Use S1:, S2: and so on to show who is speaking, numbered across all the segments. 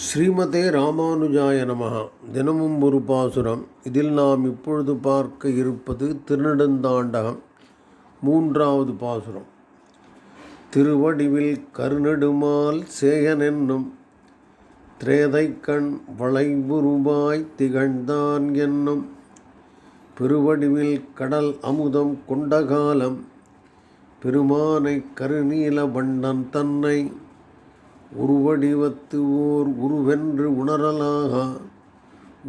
S1: ஸ்ரீமதே ராமானுஜாய நமக தினமும் ஒரு பாசுரம். இதில் நாம் இப்பொழுது பார்க்க இருப்பது திருநெடுந்தாண்டகம் மூன்றாவது பாசுரம். திருவடிவில் கருநெடுமால் சேயன் என்னும் திரேதைக்கண் வளைவுருவாய் திகழ்ந்தான் என்னும் பெருவடிவில் கடல் அமுதம் கொண்ட காலம் பெருமானை கருநீல வண்ணன் தன்னை உருவடிவத்து ஓர் உருவென்று உணரலாக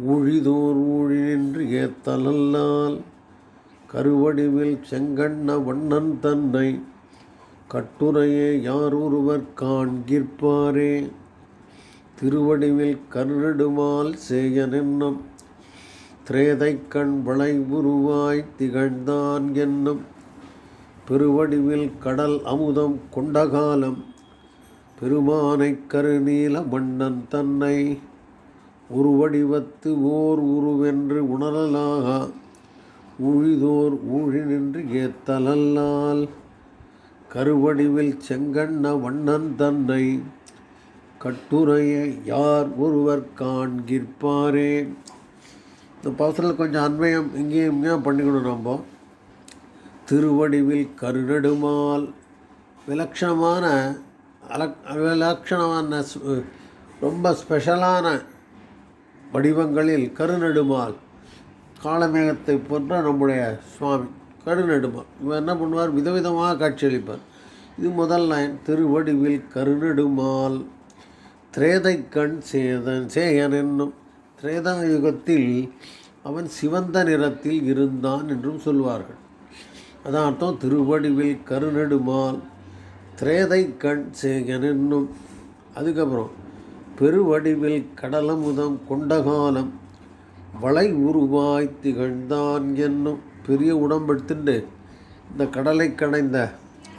S1: ஊழிதோர் ஊழி நின்று ஏத்தலல்லால் கருவடிவில் செங்கண்ண வண்ணன் தன்னை கட்டுரையே யார் ஒருவர் காண்கிற்பாரே. திருவடிவில் கருநெடுமால் சேயனென்னும் திரேதைக்கண் வளைவுருவாய் திகழ்ந்தான் என்னும் பெருவடிவில் கடல் அமுதம் கொண்ட காலம் பெருமானைக் கருநீல மன்னன் தன்னை உருவடிவத்து ஓர் உருவென்று உணரலாக ஊழிதோர் ஊழி நின்று ஏத்தலல்லால். கருவடிவில் செங்கண்ண வண்ணன் தன்னை கட்டுரையை யார் ஒருவர் காண்கிற்பாரே. இந்த பாசத்தில் கொஞ்சம் அன்வயம் இங்கேயும் இங்கேயும் பண்ணிக்கணும் நம்ம. திருவடிவில் கருநெடுமால் விலட்சணமான அலக் அலட்சணமான ரொம்ப ஸ்பெஷலான வடிவங்களில் கருநெடுமால் காலமேகத்தை போன்ற நம்முடைய சுவாமி கருநெடுமால். இவர் என்ன பண்ணுவார்? விதவிதமாக காட்சியளிப்பார். இது முதல் லைன் திருவடிவில் கருநெடுமால் திரேதை கண் சேதன் சேயன் என்னும் திரேதா யுகத்தில் அவன் சிவந்த நிறத்தில் இருந்தான் என்றும் சொல்வார்கள். அதான் அர்த்தம் திருவடிவில் கருநெடுமால் திரேதை கண் சேகன் என்னும். அதுக்கப்புறம் பெருவடிவில் கடலமுதம் கொண்டகாலம் வளை உருவாய் திகழ்ந்தான் என்னும் பெரிய உடம்பெடுத்துட்டு இந்த கடலை கடைந்த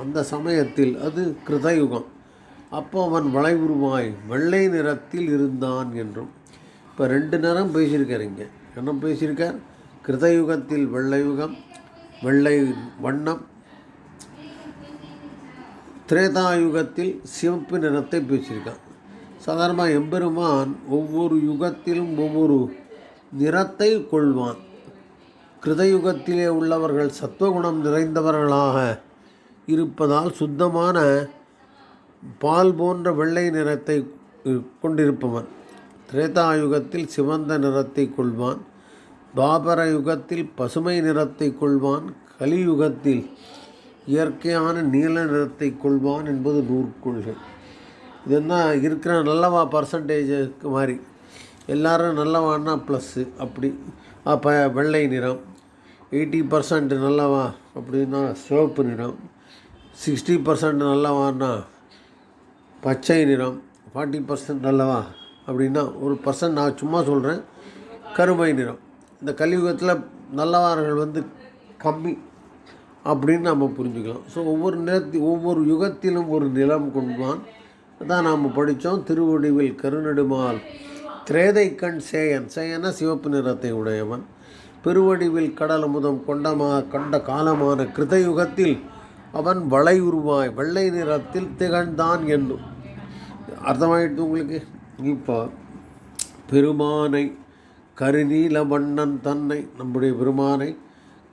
S1: அந்த சமயத்தில் அது கிருதயுகம். அப்போ அவன் வளை உருவாய் வெள்ளை நிறத்தில் இருந்தான் என்றும். இப்போ ரெண்டு நேரம் பேசியிருக்காருங்க என்ன பேசியிருக்கார்? கிருதயுகத்தில் வெள்ளை யுகம் வெள்ளை வண்ணம் திரேதாயுகத்தில் சிவப்பு நிறத்தை பேசியிருக்கான். சாதாரணமாக எம்பெருமான் ஒவ்வொரு யுகத்திலும் ஒவ்வொரு நிறத்தை கொள்வான். கிருதயுகத்திலே உள்ளவர்கள் சத்துவகுணம் நிறைந்தவர்களாக இருப்பதால் சுத்தமான பால் போன்ற வெள்ளை நிறத்தை கொண்டிருப்பவன். திரேதாயுகத்தில் சிவந்த நிறத்தை கொள்வான். பாபர யுகத்தில் பசுமை நிறத்தை கொள்வான். கலியுகத்தில் இயற்கையான நீல நிறத்தை கொள்வான் என்பது நூற்கொள்கை இது என்ன இருக்கிற நல்லவா பர்சன்டேஜுக்கு மாதிரி எல்லாரும் நல்லவான்னா ப்ளஸ்ஸு அப்படி. அப்போ வெள்ளை நிறம். எயிட்டி பர்சன்ட் நல்லவா அப்படின்னா சிவப்பு நிறம். சிக்ஸ்டி பர்சன்ட் நல்லவான்னா பச்சை நிறம். ஃபார்ட்டி பர்சன்ட் நல்லவா அப்படின்னா ஒரு பர்சன்ட் நான் சும்மா சொல்கிறேன் கருமை நிறம். இந்த கலியுகத்தில் நல்லவார்கள் வந்து கம்மி. அப்படின்னு நம்ம புரிஞ்சுக்கலாம். ஸோ ஒவ்வொரு நிலத்தி ஒவ்வொரு யுகத்திலும் ஒரு நிலம் கொள்வான் அதான் நாம் படித்தோம் திருவடிவில் கருநெடுமால் திரேதை கண் சேயன். சேயன சிவப்பு நிறத்தை உடையவன். பெருவடிவில் கடல் அமுதம் கொண்டமா கண்ட காலமான கிருதயுகத்தில் அவன் வளை உருவாய் வெள்ளை நிறத்தில் திகழ்ந்தான் என்னும் அர்த்தமாயிடுது உங்களுக்கு? இப்போ பெருமானை கருநீல வண்ணன் தன்னை நம்முடைய பெருமானை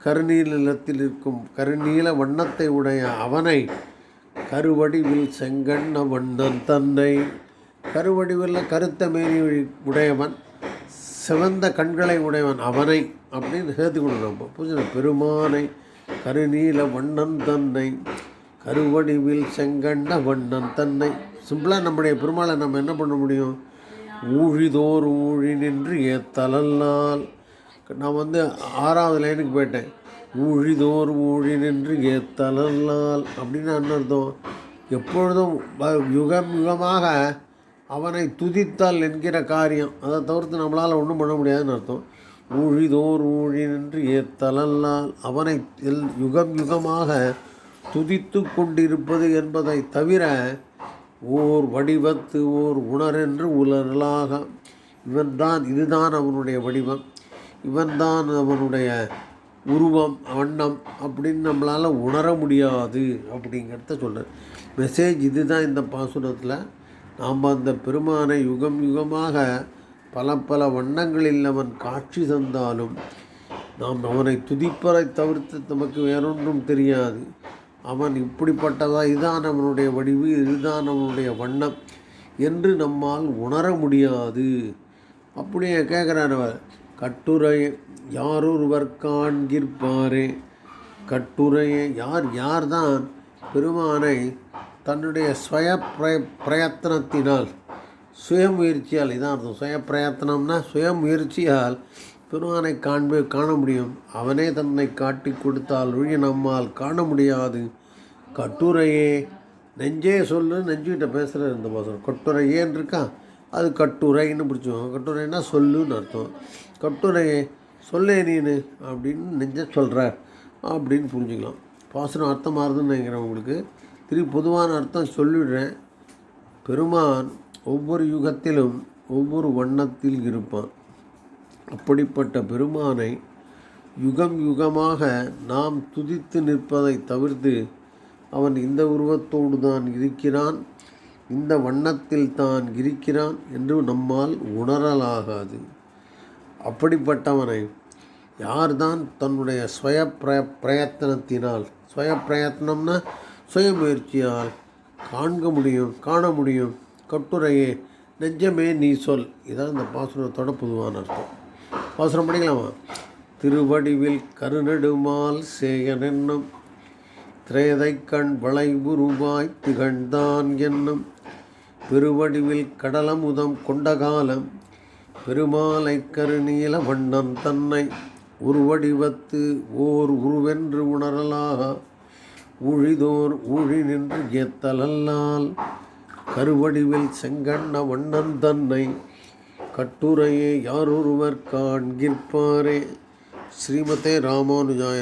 S1: கருநீல நிலத்தில் இருக்கும் கருநீல வண்ணத்தை உடைய அவனை கருவடிவில் செங்கண்ண வண்ணன் தன்னை கருவடிவில் கருத்த மேனி உடையவன் சிவந்த கண்களை உடையவன் அவனை அப்படின்னு சேர்த்து கொடுக்குறோம் நம்ம பெருமானை கருநீல வண்ணன் தன்னை கருவடிவில் செங்கண்ட வண்ணன் தன்னை சிம்பிளாக நம்முடைய பெருமாளை நம்ம என்ன பண்ண முடியும்? ஊழிதோர் ஊழி நின்று ஏத்தலல்லால் நான் வந்து ஆறாவது லைனுக்கு போயிட்டேன். ஊழிதோர் ஊழி நின்று ஏத்தலல்லால் அப்படின்னு என்ன அர்த்தம்? எப்பொழுதும் வ- யுகம் யுகமாக அவனை துதித்தால் என்கிற காரியம். அதை தவிர்த்து நம்மளால் ஒன்றும் பண்ண முடியாதுன்னு அர்த்தம். ஊழிதோர் ஊழி நின்று ஏத்தலல்லால் அவனை எல் யுகம் யுகமாக துதித்து கொண்டிருப்பது என்பதை தவிர ஓர் வடிவத்து ஓர் உணரென்று உலர்களாக இவன்தான் இதுதான் அவனுடைய வடிவம். இவன்தான் அவனுடைய உருவம் வண்ணம் அப்படின்னு நம்மளால் உணர முடியாது அப்படிங்கிறத சொல்கிறேன் மெசேஜ் இதுதான் இந்த பாசுரத்தில். நாம் அந்த பெருமானை யுகம் யுகமாக பல பல வண்ணங்களில் அவன் காட்சி தந்தாலும் நாம் அவனை துதிப்பதை தவிர்த்து நமக்கு வேறொன்றும் தெரியாது. அவன் இப்படிப்பட்டதா இதுதான் அவனுடைய வடிவு இதுதான் அவனுடைய வண்ணம் என்று நம்மால் உணர முடியாது. அப்படியே கேட்குறார் அவர். கட்டுரை யாரொருவர் காண்கிற்பாரே? கட்டுரையை யார்? யார்தான்? பெருமானை தன்னுடைய சுய பிரய பிரயத்தனத்தினால் சுயமுயற்சியால் இதான் அர்த்தம். சுய பிரயத்தனம்னா சுயமுயற்சியால் பெருமானை காண்பே காண முடியும். அவனே தன்னை காட்டி கொடுத்தால் ஒழிய நம்மால் காண முடியாது. கட்டுரையே நெஞ்சே சொல்லு நெஞ்சுக்கிட்ட பேசுகிற இந்த பாசனம் கட்டுரையேன்னு இருக்கான் அது கட்டுரைன்னு பிடிச்சோம் கட்டுரைன்னா சொல்லுன்னு அர்த்தம். கட்டுரை சொல்லே நீனு அப்படின்னு நெஞ்ச சொல்கிற அப்படின்னு புரிஞ்சுக்கலாம். பாசனம் அர்த்தம் மாறுதுன்னு நினைக்கிறேன் உங்களுக்கு. திருப்பி பொதுவான அர்த்தம் சொல்லிடுறேன். பெருமான் ஒவ்வொரு யுகத்திலும் ஒவ்வொரு வண்ணத்தில் இருப்பான். அப்படிப்பட்ட பெருமானை யுகம் யுகமாக நாம் துதித்து நிற்பதை தவிர்த்து அவன் இந்த உருவத்தோடு தான் இருக்கிறான். இந்த வண்ணத்தில் தான் இருக்கிறான் என்று நம்மால் உணரலாகாது. அப்படிப்பட்டவனை யார்தான் தன்னுடைய சுய பிரய பிரயத்தனத்தினால் சுய பிரயத்தனம்னா சுய முயற்சியால் காண்க முடியும் காண முடியும். கட்டுரையே நெஞ்சமே நீ சொல். இதான் இந்த பாசுரத்தோட பொதுவான அர்த்தம். பாசுரம் படிக்கலாமா? திருவடிவில் கருநெடுமால் சேயன் என்னும் திரேதைக் கண் வளைவுருவாய் திகழ்ந்தான் என்னும் பெருவடிவில் கடலமுதம் கொண்ட காலம் பெருமாலை கருநீல வண்ணம் தன்னை உருவடிவத்து ஓர் உருவென்று உணரலாக உழிதோர் ஊழி நின்று ஏத்தலல்லால் கருவடிவில் செங்கண்ண வண்ணன் தன்னை கட்டுரையே யாரொருவர் காண்கிற்பாரே. ஸ்ரீமதே ராமானுஜாய